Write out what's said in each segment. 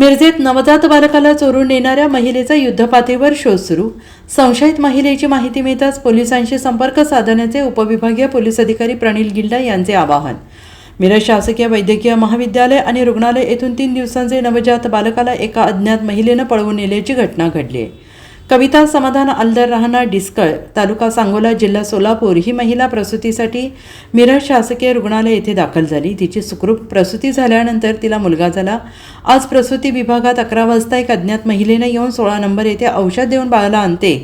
मिरजेत नवजात बालकाला चोरून नेणाऱ्या महिलेचा युद्धपातळीवर शोध सुरू. संशयित महिलेची माहिती मिळताच पोलिसांशी संपर्क साधण्याचे उपविभागीय पोलीस अधिकारी प्रणील गिल्डा यांचे आवाहन. मिरज शासकीय वैद्यकीय महाविद्यालय आणि रुग्णालय येथून तीन दिवसांचे नवजात बालकाला एका अज्ञात महिलेनं पळवून नेल्याची घटना घडली आहे. कविता समाधान अलदर राहणार डिस्कळ तालुका सांगोला जिल्हा सोलापूर ही महिला प्रसूतीसाठी मिरज शासकीय रुग्णालय येथे दाखल झाली. तिची सुखरूप प्रसूती झाल्यानंतर तिला मुलगा झाला. आज प्रसूती विभागात अकरा वाजता एक अज्ञात महिलेनं येऊन सोळा नंबर येथे औषध देऊन बाळाला आणते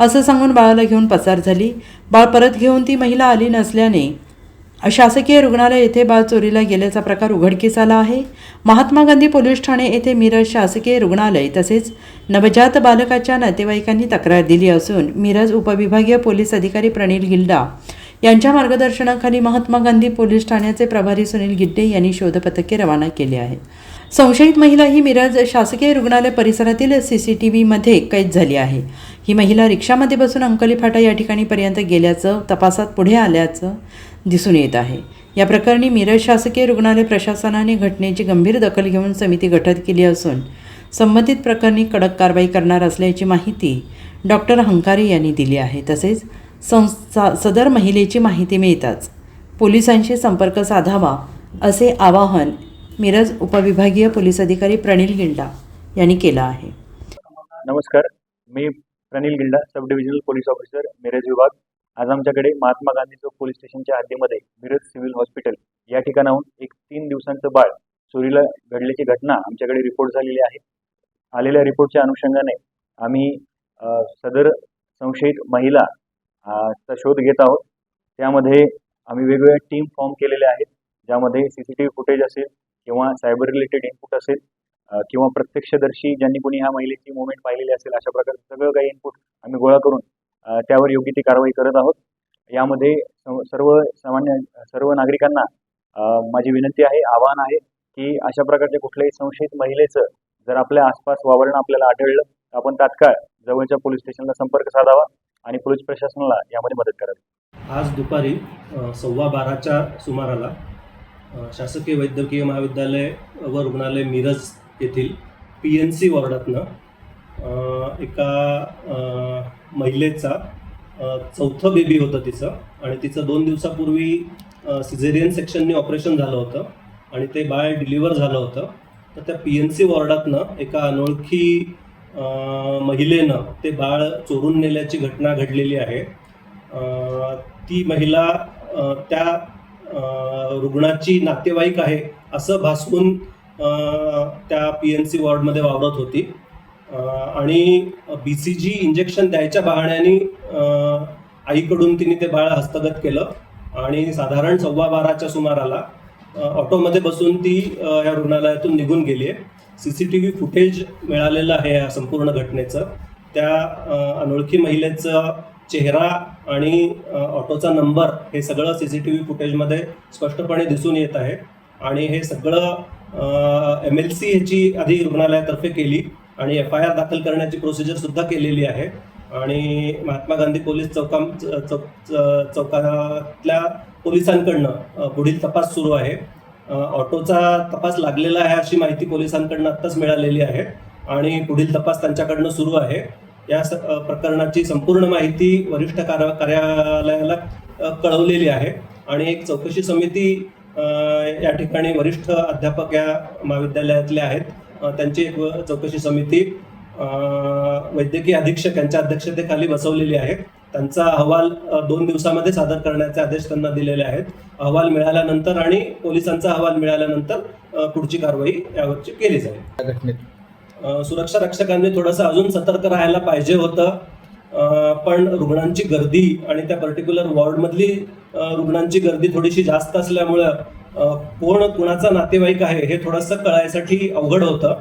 असं सांगून बाळाला घेऊन पसार झाली. बाळ परत घेऊन ती महिला आली नसल्याने शासकीय रुग्णालय येथे बाळ चोरीला गेल्याचा प्रकार उघडकीस आला आहे. महात्मा गांधी पोलीस ठाणे येथे मिरज शासकीय रुग्णालय तसेच नवजात बालकाच्या नातेवाईकांनी तक्रार दिली असून मिरज उपविभागीय पोलीस अधिकारी प्रणील गिल्डा यांच्या मार्गदर्शनाखाली महात्मा गांधी पोलीस ठाण्याचे प्रभारी सुनील गिड्डे यांनी शोधपथके रवाना केले आहेत. संशयित महिला ही मिरज शासकीय रुग्णालय परिसरातील सी सी टी व्हीमध्ये कैद झाली आहे. ही महिला रिक्षामध्ये बसून अंकली फाटा या ठिकाणी पर्यंत गेल्याचं तपासात पुढे आल्याचं दिसून येत आहे. या प्रकरणी मिरज शासकीय रुग्णालय प्रशासनाने घटनेची गंभीर दखल घेऊन समिती गठीत केली असून संबंधित प्रकरणी कडक कारवाई करणार असल्याची माहिती डॉक्टर हंकारे यांनी दिली आहे. तसेच संस्था सदर महिलेची माहिती मिळताच पोलिसांशी संपर्क साधावा असे आवाहन मिरज उपविभागीय पोलीस अधिकारी प्रणील गिल्डा यांनी केला आहे. नमस्कार मी Pranil Gilda sub divisional police officer Miraj विभाग. आज आमच्याकडे महात्मा गांधी चौक पोलीस स्टेशनच्या हद्दीमध्ये मिरज सिव्हिल हॉस्पिटल या ठिकाणाहून एक तीन दिवसांचं बाळ चोरीला घडल्याची घटना आमच्याकडे रिपोर्ट झालेली आहे. आलेल्या रिपोर्टच्या अनुषंगाने आम्ही सदर संशयित महिला चा शोध घेत आहोत. त्यामध्ये आम्ही वेगवेगळ्या टीम फॉर्म केलेल्या आहेत. ज्यामध्ये सीसीटीव्ही फुटेज असेल किंवा सायबर रिलेटेड इनपुट असेल किंवा प्रत्यक्षदर्शी ज्यांनी कोणी ह्या महिलेची मुवमेंट पाहिलेली असेल अशा प्रकारचं सगळं काही इनपुट आम्ही गोळा करून त्यावर योग्य ती कारवाई करत आहोत. यामध्ये सर्व सामान्य सर्व नागरिकांना माझी विनंती आहे आवाहन आहे की अशा प्रकारच्या कुठल्याही संशयित महिलेचं जर आपल्या आसपास वावरणं आपल्याला आढळलं तर आपण तात्काळ जवळच्या पोलीस स्टेशनला संपर्क साधावा आणि पोलीस प्रशासनाला यामध्ये मदत करावी. आज दुपारी सव्वा बाराच्या सुमाराला शासकीय वैद्यकीय महाविद्यालय व रुग्णालय मिरज येथील पी एन सी वॉर्डातनं एका महिलेचा चौथं बेबी होतं तिचं आणि तिचं दोन दिवसापूर्वी सिझेरियन सेक्शनने ऑपरेशन झालं होतं आणि ते बाळ डिलिव्हर झालं होतं. तर त्या पी एन सी वॉर्डातनं एका अनोळखी महिलेनं ते बाळ चोरून नेल्याची घटना घडलेली आहे. ती महिला त्या रुग्णाची नातेवाईक आहे असं भासवून त्या पी एन सी वॉर्डमध्ये वावरत होती. आणि बी सी जी इंजेक्शन द्यायच्या बहाण्याने आईकडून तिने ते बाळ हस्तगत केलं आणि साधारण सव्वा बाराच्या सुमाराला ऑटोमध्ये बसून ती या रुग्णालयातून निघून गेली आहे C C T V footage मिळालेलं आहे या संपूर्ण घटनेचं. त्या अनोळखी महिलेचं चेहरा आणि ऑटोचा नंबर हे सगळं सी सी टी व्ही फुटेजमध्ये स्पष्टपणे दिसून येत आहे. आणि हे सगळं एम एल सी ह्याची आधी रुग्णालयातर्फे केली आणि एफ आय आर दाखल करण्याची प्रोसिजर सुद्धा केलेली आहे. आणि महात्मा गांधी पोलीस चौका चौक च- चौकातल्या पोलिसांकडनं पुढील तपास सुरू आहे. ऑटोचा तपास लागलेला आहे अशी माहिती पोलिसांकडनं आत्ताच मिळालेली आहे. आणि पुढील तपास त्यांच्याकडनं सुरू आहे. या स- प्रकरणाची संपूर्ण माहिती वरिष्ठ कार्यालयाला कळवलेली आहे. आणि एक चौकशी समिती या ठिकाणी वरिष्ठ अध्यापक या महाविद्यालयातले आहेत. त्यांची एक चौकशी समिती वैद्यकीय अधीक्षक यांच्या अध्यक्षतेखाली बसवलेली आहे. त्यांचा अहवाल दोन दिवसामध्ये सादर करण्याचे आदेश त्यांना दिलेले आहेत. अहवाल मिळाल्यानंतर आणि पोलिसांचा अहवाल मिळाल्यानंतर पुढची कारवाई यावरची केली जाईल. सुरक्षा रक्षकांनी थोडंसं अजून सतर्क राहायला पाहिजे होतं. पण रुग्णांची गर्दी आणि त्या पर्टिक्युलर वॉर्डमधली रुग्णांची गर्दी थोडीशी जास्त असल्यामुळं कोण कुणाचा नातेवाईक आहे हे थोडंसं कळायसाठी अवघड होतं.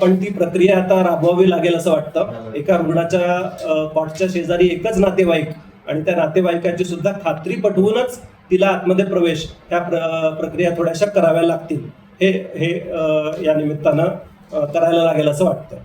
पण ती प्रक्रिया आता राबवावी लागेल असं वाटतं. एका रुग्णाच्या कॉटच्या शेजारी एकच नातेवाईक आणि त्या नातेवाईकाची सुद्धा खात्री पटवूनच तिला आतमध्ये प्रवेश ह्या प्र- प्रक्रिया थोड्याशा कराव्या लागतील. हे हे या निमित्तानं करायला लागेल असं वाटतं.